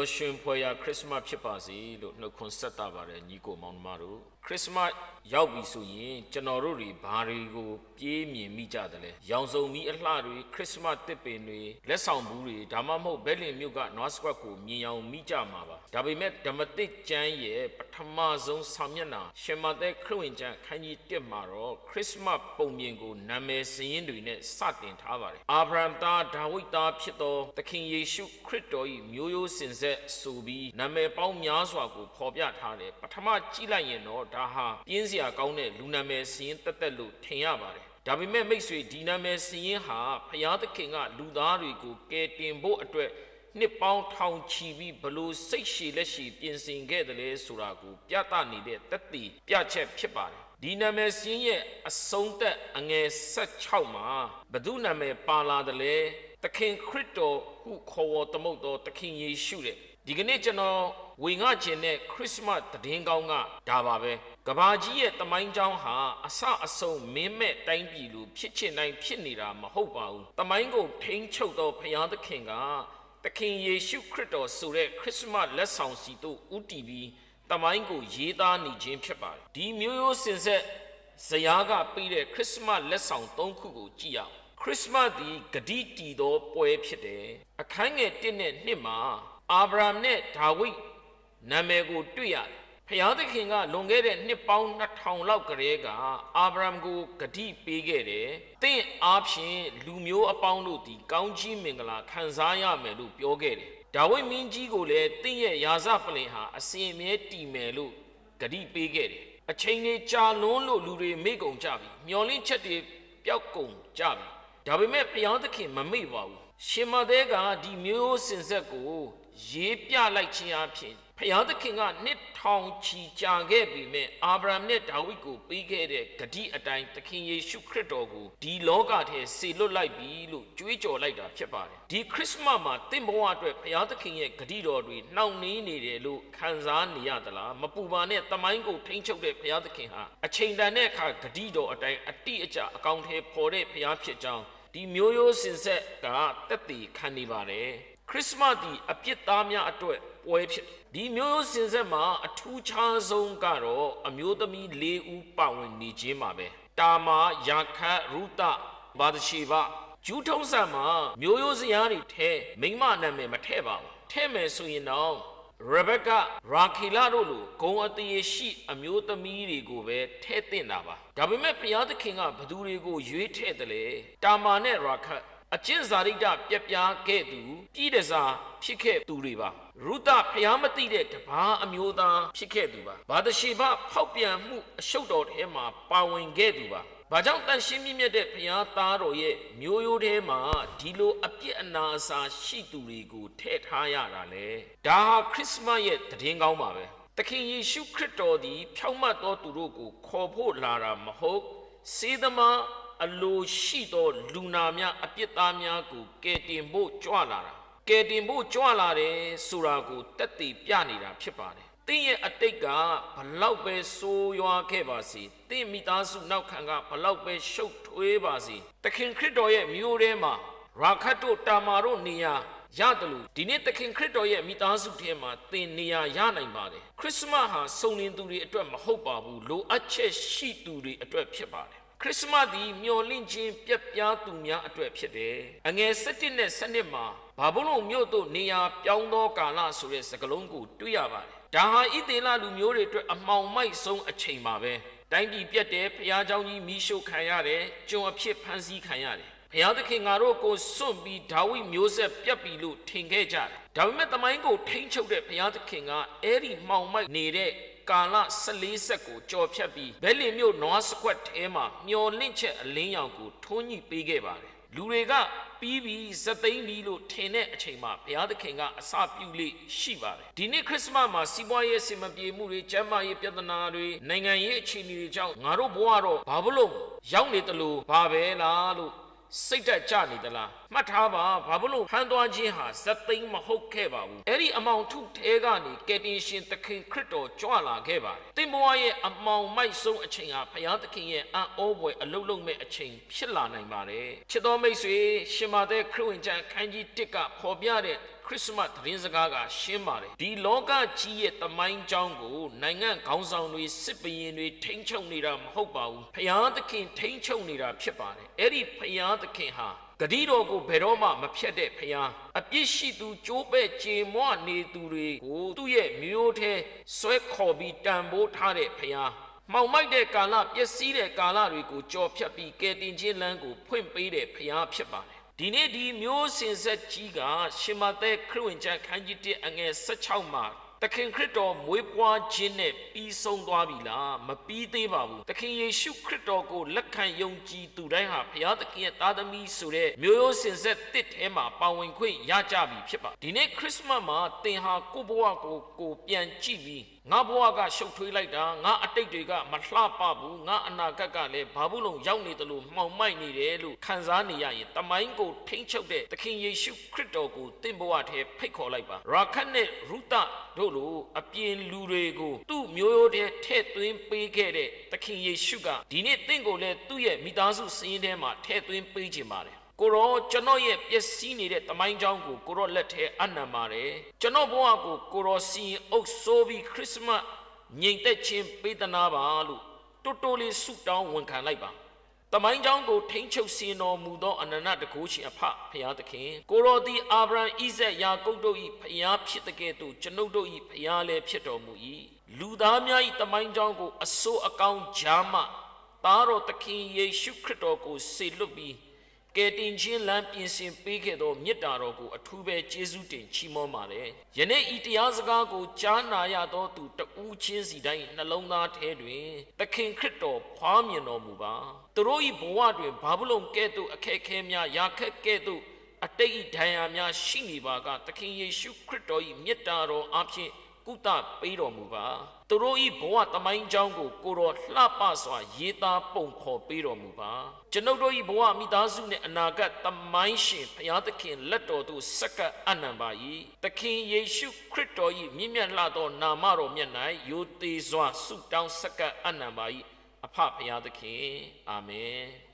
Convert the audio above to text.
ျော်ရွှင်ဖွယ်ရာခရစ်စမတ်ဖြစ်ပါစေလို့နှုတ်ခွန်းဆက်တာပါတယ်ညီကိုမောင်နှမတို့ခရစ်စမတ်ရောက်ပြီဆိုရင်ကျွန်တော်တို့တွေဘာတွေကိုပြေးမြင်မိကြတယ်လဲရောင်စုံမီအလှတွေခရစ်စမတ်တစ်ပင်တွေလက်ဆောင်ဘူးတွေဒါမှမဟုတ်ဘဲလင်မြို့ကနွားစကွက်ကိုမြင်အောင်မိကြမှာပါဒါပေမဲ့ဓမ္မတိကျမ်းရဲ့ပထမဆုံးဆောင်မျက်နှာရှင်မသက်ခရစ်ဝင်ကျမ်းခန်းကြီး1မှာတော့ခရစ်စမတ်ပုံမြင်ကိုနာမည်စရင်းတွေနဲ့စတင်ထားပါတယ်အာဗြဟံသားဒါဝိဒ်သားဖြစ်သောသခင်ယေရှုခရစ်တော်၏မျိုးရိုးစင်ဆက်ဆိုပြီးနာမည်ပေါင်းများစွာကိုဖော်ပြထားတယ်ပထမကြည့်လိုက်ရင်တော့ဒါဟာပြင်းစရာကောင်းတဲ့လူနာမည်စရင်းတက်တက်လို့ထင်ရပါတယ်ဒါပေမဲ့မိတ်ဆွေဒီနာမည်စရင်ဟာဖျားသခင်ကလူသားတွေကိုကယ်တင်ဖို့အတွက်နှစ်ပေါင်းထောင်ချီပြီးဘလို့စိတ်ရှည်လက်ရှည်ပြင်ဆင်ခဲ့တယ်လဲဆိုတာကိုပြသနေတဲ့တက်တီပြချက်ဖြစ်ပါတယ်ဒီနာမည်စင်းရဲ့အဆုံးသက်အငယ်16မှာဘု து နာမည်ပါလာတယ်လေ သခင်ခရစ်တော်ဟုခေါ်ဝေါ်သမုတ်တော်သခင်ယေရှုတဲ့ဒီကနေ့ကျွန်တော်ဝေငှခြင်းတဲ့ခရစ်စမတ်သတင်းကောင်းကဒါပါပဲကဘာကြီးရဲ့တမိုင်းကြောင်းဟာအဆအဆုံးမင်းမဲ့တိုင်းပြည်လူဖြစ်ချင်တိုင်းဖြစ်နေတာမဟုတ်ပါဘူးတမိုင်းကိုထိန်းချုပ်တော်ဘုရားသခင်ကသခင်ယေရှုခရစ်တော်ဆိုတဲ့ခရစ်စမတ်လက်ဆောင်စီတို့ဥတီပြီးတမိုင်းကိုရေးသားနေခြင်းဖြစ်ပါတယ်ဒီမျိုးရိုးစင်ဆက်ဇယားကပြီးတဲ့ခရစ်စမတ်လက်ဆောင်၃ခုကိုကြည့်ရအောင် ခရစ်စမတ်ဒီဂတိတီသောပွဲဖြစ်တယ်အခန်းငယ်1နဲ့2မှာအာဗြဟံနဲ့ဒါဝိဒ်နာမည်ကိုတွေ့ရတယ်ဖျားသခင်ကလွန်ခဲ့တဲ့နှစ်ပေါင်း2000လောက်ကလေးကအာဗြဟံကိုဂတိပေးခဲ့တယ်။တင့်အားဖြင့်လူမျိုးအပေါင်းတို့ဒီကောင်းကြီးမင်္ဂလာခံစားရမယ်လို့ပြောခဲ့တယ်။ဒါဝိဒ်မင်းကြီးကိုလည်းတင့်ရဲ့ယာဇပလင်ဟာအစဉ်အမြဲတည်မယ်လို့ဂတိပေးခဲ့တယ်။အချိန်လေးကြာလွန်းလို့လူတွေမေ့ကုန်ကြပြီ။မျောလင့်ချက်တွေပျောက်ကုန်ကြပြီ။ ဒါပေမဲ့ဘုရားသခင်မမေ့ပါဘူး။ရှင်မသေးကဒီမျိုးစင်ဆက်ကိုရေးပြလိုက်ခြင်းအဖြစ် ဖျားသခင်ကနှစ်ထောင်ချီကြာခဲ့ပြီမဲ့အာဗြဟံနဲ့ဒါဝိဒ်ကိုပေးခဲ့တဲ့ဂတိအတိုင်းသခင်ယေရှုခရစ်တော်ကိုဒီလောကထဲဆေလွတ်လိုက်ပြီလို့ကြွေးကြော်လိုက်တာဖြစ်ပါတယ်ဒီခရစ်စမတ်မှာတင့်ဘဝအတွက်ဖျားသခင်ရဲ့ဂတိတော်တွေနှောင့်နှေးနေတယ်လို့ခံစားနေရသလားမပူပါနဲ့တမိုင်းကိုထိမ့်ချုပ်တဲ့ဖျားသခင်ဟာအချိန်တန်တဲ့အခါဂတိတော်အတိုင်းအတိအကျအကောင့်ထဲပေါ်တဲ့ဖျားဖြစ်ကြောင်းဒီမျိုးရိုးစင်ဆက်ကတက်တည်ခံနေပါတယ် ခရစ်စမတ်ဒီအပြစ်သားများအတွက်ပွဲဖြစ်ဒီမျိုးရိုးစင်ဆက်မှာအထူးခြားဆုံးကတော့အမျိုးသမီး၄ဦးပါဝင်နေခြင်းပါပဲတာမာယာခတ်ရူတဘာဒရှိဘဂျူးထုံးစံမှာမျိုးရိုးစရာတွေထဲမိမနာမည်မထည့်ပါဘူးထည့်မယ်ဆိုရင်တော့ရဘက်ကရာခီလာတို့လိုဂုံအတရေရှိ အမျိုးသမီးတွေကိုပဲထဲ့တင်တာပါဒါပေမဲ့ဘုရားသခင်ကဘသူတွေကိုရွေးထည့်တယ်လေတာမာနဲ့ရာခတ် အကျင့်ဇာတိတပြက်ပြားခဲ့သူပြည်တစားဖြစ်ခဲ့သူတွေပါရုဒဖျားမသိတဲ့တပါးအမျိုးသားဖြစ်ခဲ့သူပါဘာတရှိဘဖောက်ပြန်မှုအရှုပ်တော်ထဲမှာပါဝင်ခဲ့သူပါဘာကြောင့်တန်ရှင်းမြင့်မြတ်တဲ့ဘုရားသားတော်ရဲ့မျိုးရိုးထဲမှာဒီလိုအပြစ်အနာအစာရှိသူတွေကိုထည့်ထားရတာလေဒါဟာခရစ်စမတ်ရဲ့တည်င်းကောင်းပါပဲသခင်ယေရှုခရစ်တော်သည်ဖြောင့်မတ်သောသူတို့ကိုခေါ်ဖို့လာတာမဟုတ်စေသမား အလိုရှိသောလူနာများအပြစ်သားများကိုကယ်တင်ဖို့ကြွလာတာကယ်တင်ဖို့ကြွလာတယ်ဆိုတာကိုတက်တည်ပြနေတာဖြစ်ပါတယ်။တင်းရဲ့အတိတ်ကဘလောက်ပဲဆိုးရွားခဲ့ပါစေ။တင်းမိသားစုနောက်ခံကဘလောက်ပဲရှုပ်ထွေးပါစေ။သခင်ခရစ်တော်ရဲ့မျိုးထဲမှာရာခတ်တို့တာမာတို့နေရာရတယ်လို့ဒီနေ့သခင်ခရစ်တော်ရဲ့မိသားစုထဲမှာသင်နေရာရနိုင်ပါတယ်ခရစ်စမတ်ဟာစုံလင်သူတွေအတွက်မဟုတ်ပါဘူးလိုအပ်ချက်ရှိသူတွေအတွက်ဖြစ်ပါတယ် ခရစ်စမတ်ဒီမျော်လင့်ခြင်းပြက်ပြားသူများအတွက်ဖြစ်တယ်။အငယ်7နဲ့7မှာဘာဘုလုံမြို့တို့နေရာပြောင်းသောကာလဆိုတဲ့စကားလုံးကိုတွေ့ရပါတယ်။ဒါဟာဣသေလလူမျိုးတွေအတွက်အမှောင်မိုက်ဆုံးအချိန်ပါပဲ။တိုင်းပြည်ပြက်တယ်ဖျားเจ้าကြီးမိရှုခံရတယ်၊ကျွန်အဖြစ်ဖမ်းဆီးခံရတယ်။ဖျားသခင်ငါတို့ကိုစွန့်ပြီးဒါဝိမျိုးဆက်ပြက်ပြီလို့ထင်ခဲ့ကြတယ်။ဒါပေမဲ့တမိုင်းကိုထိမ့်ချုပ်တဲ့ဖျားသခင်ကအဲ့ဒီမှောင်မိုက်နေတဲ့ ကာလ14ဆက်ကိုကြော်ဖြတ်ပြီးဘဲလင်မြို့နွားစခွက်ထဲမှာမျော်လင့်ချက်အလင်းရောင်ကိုထွန်းညှိပေးခဲ့ပါတယ်လူတွေကပြီးပြီးစသိမ့်ပြီးလို့ထင်တဲ့အချိန်မှာဘုရားသခင်ကအစပြုလေးရှိပါတယ်ဒီနေ့ခရစ်စမတ်မှာစီးပွားရေးစင်မပြေမှုတွေကျန်းမာရေးပြဿနာတွေနိုင်ငံရေးအခြေအနေတွေကြောင့်ငါတို့ဘဝတော့ဘာဘလို့ရောက်နေတယ်လို့ဘာပဲလားလို့ စိတ်တက်ကြနေသလားမှတ်ထားပါဘာဘလို့ဖမ်းသွားခြင်းဟာဇက်သိမ်းမဟုတ်ခဲ့ပါဘူးအဲ့ဒီအမောင်ထုထဲကနေကယ်တင်ရှင်သခင်ခရစ်တော်ကြွလာခဲ့ပါတယ်သင်ဘဝရဲ့အမောင်မိုက်ဆုံးအချိန်ဟာဘုရားသခင်ရဲ့အံ့ဩဖွယ်အလုံးလုံးမဲ့အချိန်ဖြစ်လာနိုင်ပါတယ်ချစ်တော်မိတ်ဆွေရှင်မာတဲ့ခရစ်ဝင်ကျမ်းခန်းကြီး1ကဖော်ပြတဲ့ခ ရစ်စမတ်သတင်းစကားကရှင်းပါတယ်ဒီလောကကြီးရဲ့တမိုင်းကြောင်းကိုနိုင်ငံခေါင်းဆောင်တွေစစ်ဘရင်တွေထိန်းချုပ်နေတာမဟုတ်ပါဘူးဖျားသခင်ထိန်းချုပ်နေတာဖြစ်ပါတယ်အဲ့ဒီဖျားသခင်ဟာဂတိတော်ကိုဘယ်တော့မှမဖြတ်တဲ့ဖျားအပြစ်ရှိသူကြိုးပဲ့ကြေမွနေသူတွေကိုသူ့ရဲ့မျိုးထဲဆွဲခေါ်ပြီးတန်ဖိုးထားတဲ့ဖျားမှောင်မိုက်တဲ့ကာလပျက်စီးတဲ့ကာလတွေကိုကြော်ဖြတ်ပြီးကယ်တင်ခြင်းလမ်းကိုဖွင့်ပေးတဲ့ဖျားဖြစ်ပါတယ် ဒီနေ့ဒီမျိုးစင်ဆက်ကြီးကရှင်မသက်ခရစ်ဝင်ကျမ်းခန်းကြီး1အငယ်16မှာတခင်ခရစ်တော်မွေးဖွားခြင်းနဲ့ပြီးဆုံးသွားပြီလားမပြီးသေးပါဘူးတခင်ယေရှုခရစ်တော်ကိုလက်ခံယုံကြည်သူတိုင်းဟာဘုရားသခင်ရဲ့သားသမီးဆိုတဲ့မျိုးရိုးစင်ဆက်တစ်ထဲမှာပါဝင်ခွင့်ရကြပြီဖြစ်ပါဒီနေ့ခရစ်စမတ်မှာသင်ဟာကိုယ့်ဘဝကိုကိုယ်ပြန်ကြည့်ပြီး ငါဘဝကရှုပ်ထွေးလိုက်တာငါအတိတ်တွေကမလှပဘူးငါအနာဂတ်ကလည်းဘာဘူးလုံးရောက်နေတယ်လို့မှောင်မိုက်နေတယ်လို့ခံစားနေရရင်တမိုင်းကိုထိမ့်ချုပ်တဲ့သခင်ယေရှုခရစ်တော်ကိုသင်ဘဝထဲဖိတ်ခေါ်လိုက်ပါရာခတ်နဲ့ရုသတို့လိုအပြင်လူတွေကိုသူ့မျိုးရိုးတဲ့ထဲ့သွင်းပေးခဲ့တဲ့သခင်ယေရှုကဒီနေ့သင်ကိုလည်းသူ့ရဲ့မိသားစုစည်းရင်းထဲမှာထဲ့သွင်းပေးခြင်းပါတယ် ကိုရောကျွန်တော်ရဲ့ပျက်စီးနေတဲ့တမိုင်းကြောင်းကိုကိုရောလက်ထဲအနံပါတယ်ကျွန်တော်ဘဝကိုကိုရောစီရင်အုပ်ဆိုးပြီးခရစ်စမတ်ငြိမ်သက်ခြင်းပေးသနာပါလို့တိုးတိုးလေးဆုတောင်းဝန်ခံလိုက်ပါတမိုင်းကြောင်းကိုထိမ့်ချုပ်စင်တော်မူသောအနန္တတကုရှင်အဖဖရာသခင်ကိုရောသည်အာဗြဟံဣဇက်ယာကုပ်တို့၏ဖရာဖြစ်တဲ့ကဲ့သို့ကျွန်ုပ်တို့၏ဖရာလည်းဖြစ်တော်မူ၏လူသားများ၏တမိုင်းကြောင်းကိုအစိုးအကောင်းကြားမှသားတော်သခင်ယေရှုခရစ်တော်ကိုစေလွတ်ပြီး ကယ်တင်ခြင်းလမ်းပြင်ဆင်ပေးခဲ့သောမေတ္တာတော်ကိုအထူးပဲကျေးဇူးတင်ချီးမွမ်းပါတယ်။ယနေ့ဤတရားစကားကိုကြားနာရသောသူတဦးချင်းစီတိုင်းနှလုံးသားထဲတွင်သခင်ခရစ်တော်ဖွားမြင်တော်မူပါ။သူတို့၏ဘဝတွင်ဘာဘလုံကဲ့သို့အခက်အခဲများရာခက်ကဲ့သို့အတိတ်ဒဏ်ရာများရှိနေပါကသခင်ယေရှုခရစ်တော်၏မေတ္တာတော်အပြင် ကုသပေးတော်မူပါသူတို့ဤဘဝတမိုင်းကြောင်းကိုကိုတော်လှပစွာရေးသားပုံဖော်ပေးတော်မူပါကျွန်ုပ်တို့ဤဘဝမိသားစုနှင့်အနာဂတ်တမိုင်းရှင်ဘုရားသခင်လက်တော်သို့စက္ကပ်အနံပါ၏သခင်ယေရှုခရစ်တော်၏မြင့်မြတ်လှသောနာမတော်မြတ်၌ယိုသေးစွာဆုတောင်းစက္ကပ်အနံပါ၏အဖဘုရားသခင်အာမင်